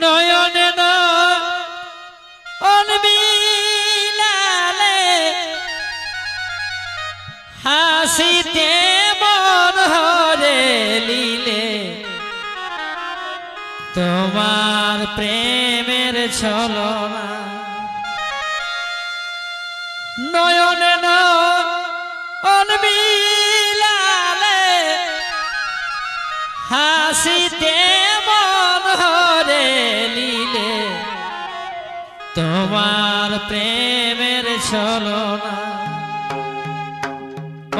নয়নে অনবিলালে হাসিতে মন হরে লীলে। তোমার প্রেমের ছলনা হাসিতে মন হরে তোমার প্রেমের ছলনা।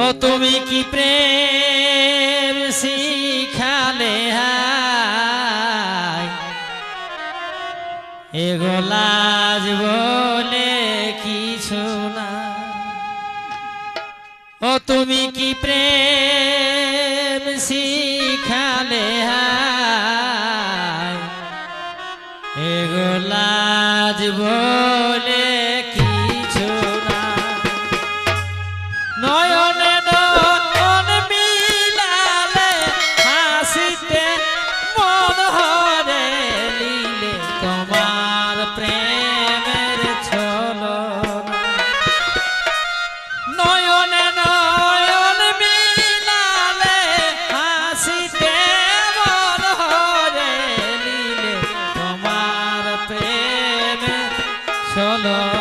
ও, তুমি কি প্রেম শিখালে এগোলাজ বলে কিছু না। ও, তুমি কি প্রেম শিখালে এগোলাজ ছলনা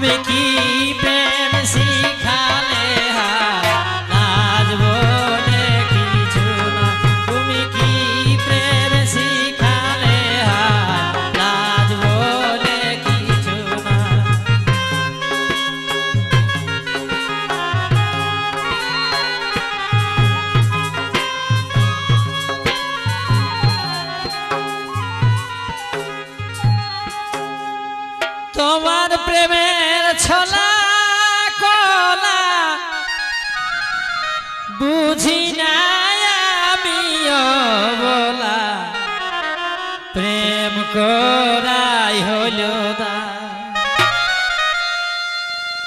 তুমি কি করাই হল দা।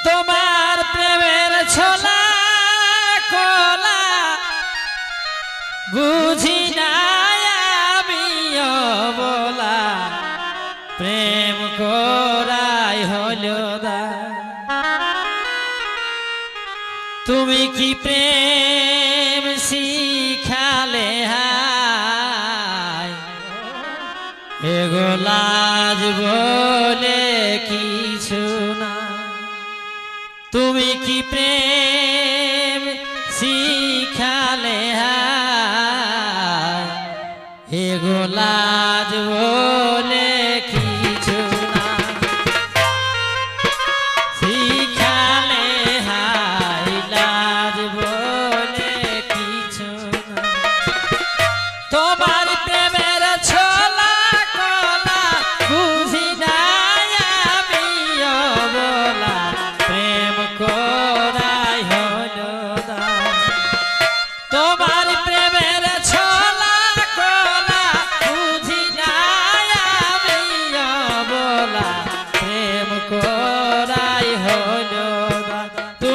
তোমার প্রেমের ছোলা, কলা, বুঝি না আমিও বলা। প্রেম করাই হল দা। তুমি কি প্রেম এগো লাজ বলে কিছু না। তুমি কি প্রেম শিখালে হা এগোলাজ বলে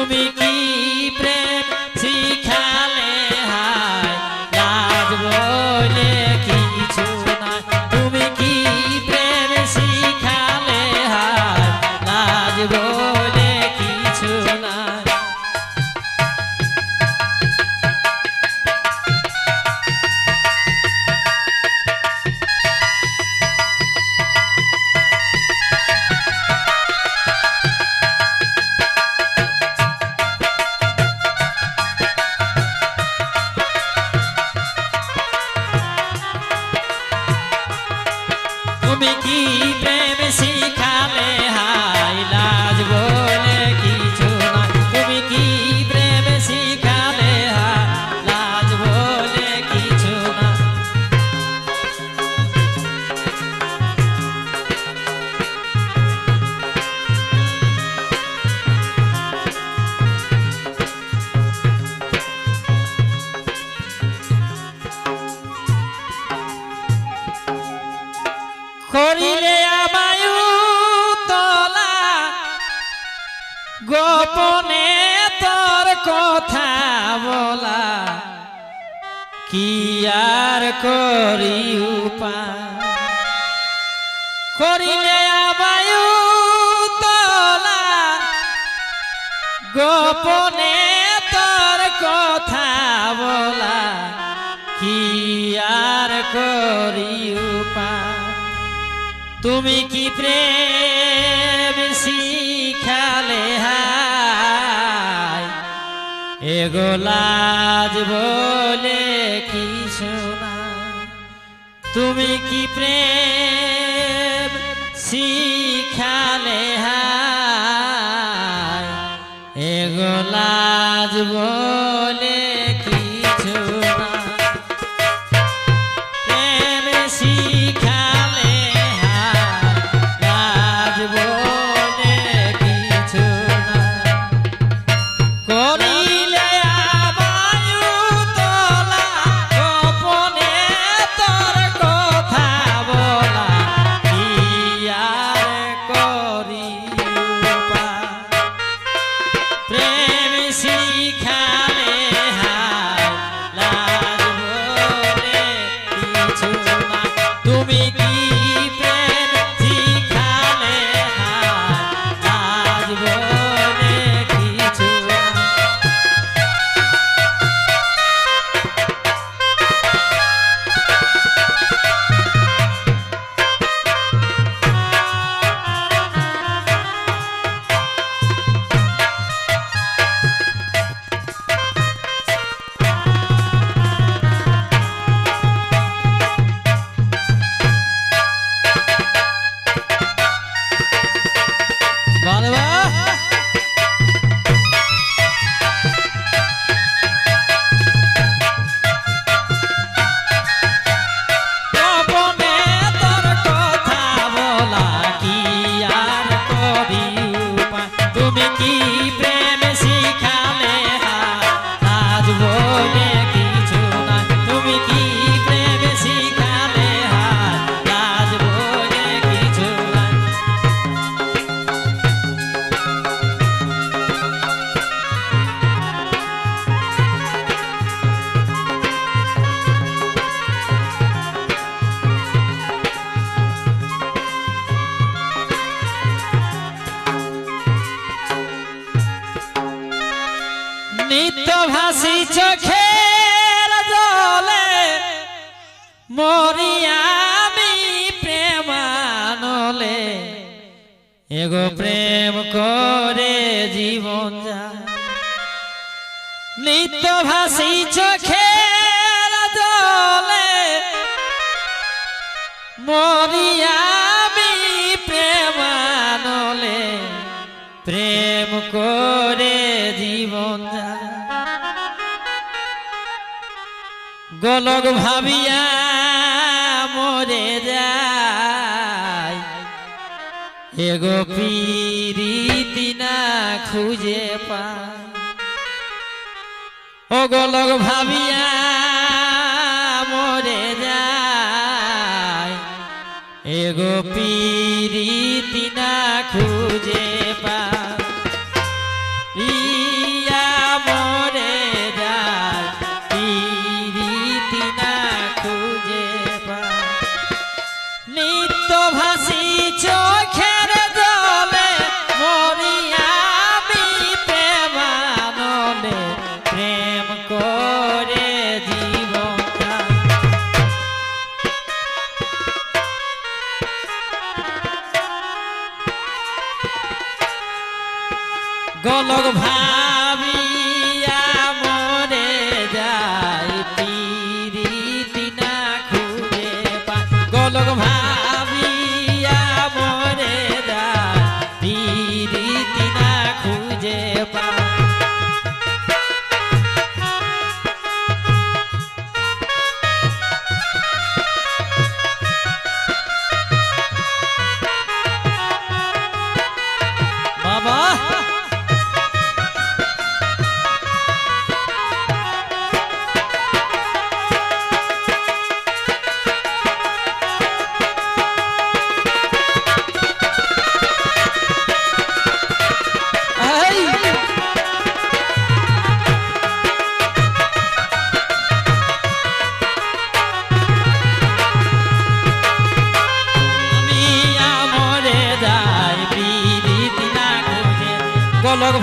তুমি কি কি করি উপায় করিলে আবায়ু তোলা গোপনে তোর কথা বলা। কি আর করি উপায় তুমি কি প্রেম এগো লাজ বলে কি শোনা তুমি কি প্রেম শিখালে হা এগোলাজ বলে あれは。নিত্য ভাসি চোখের জলে মরিয়ামি প্রেমানলে। এগো প্রেম করে জীবন যা। নিত্য ভাসি চোখের জলে মরিয়ামি প্রেমানলে। প্রেম করে গোলক ভাবিয়া মরে যায়। এগো পিরিতি না খুঁজে পা ও গোলক ভাবিয়া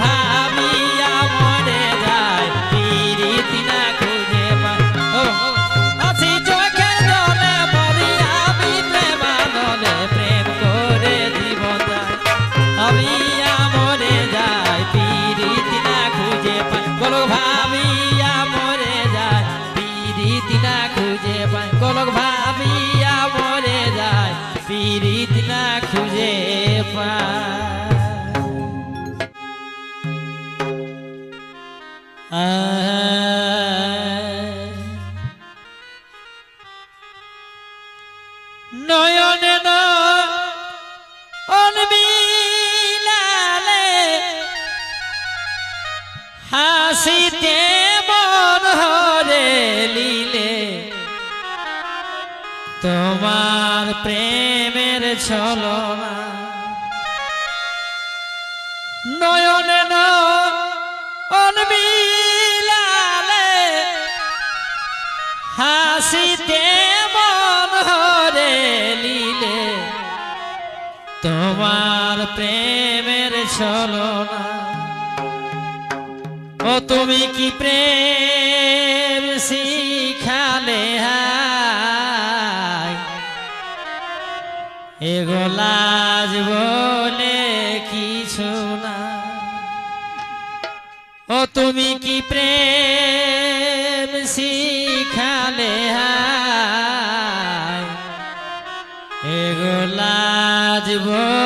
ভাবিয়া মরে যায় পিরিতি না খুঁজে আছি চোখে জলে মরিয়া প্রেম করে যায়। ভাবিয়া যায় পিরিতি না খুঁজে পায়। গোলক ভাবিয়া মরে যায় না খুঁজে গোলক ভাবিয়া মরে যায় পিরিতি না খুঁজে হাসিতে মন তোমার প্রেমের ছলনা। নয়নে অনবিলালে হাসিতে মন হরে লীলে। তোমার প্রেমের ছলনা। ও তুমি কি প্রেম শিখালে এগোলাজ বলে কিছু না। ও তুমি কি প্রেম শিখালে এগোলাজ বলে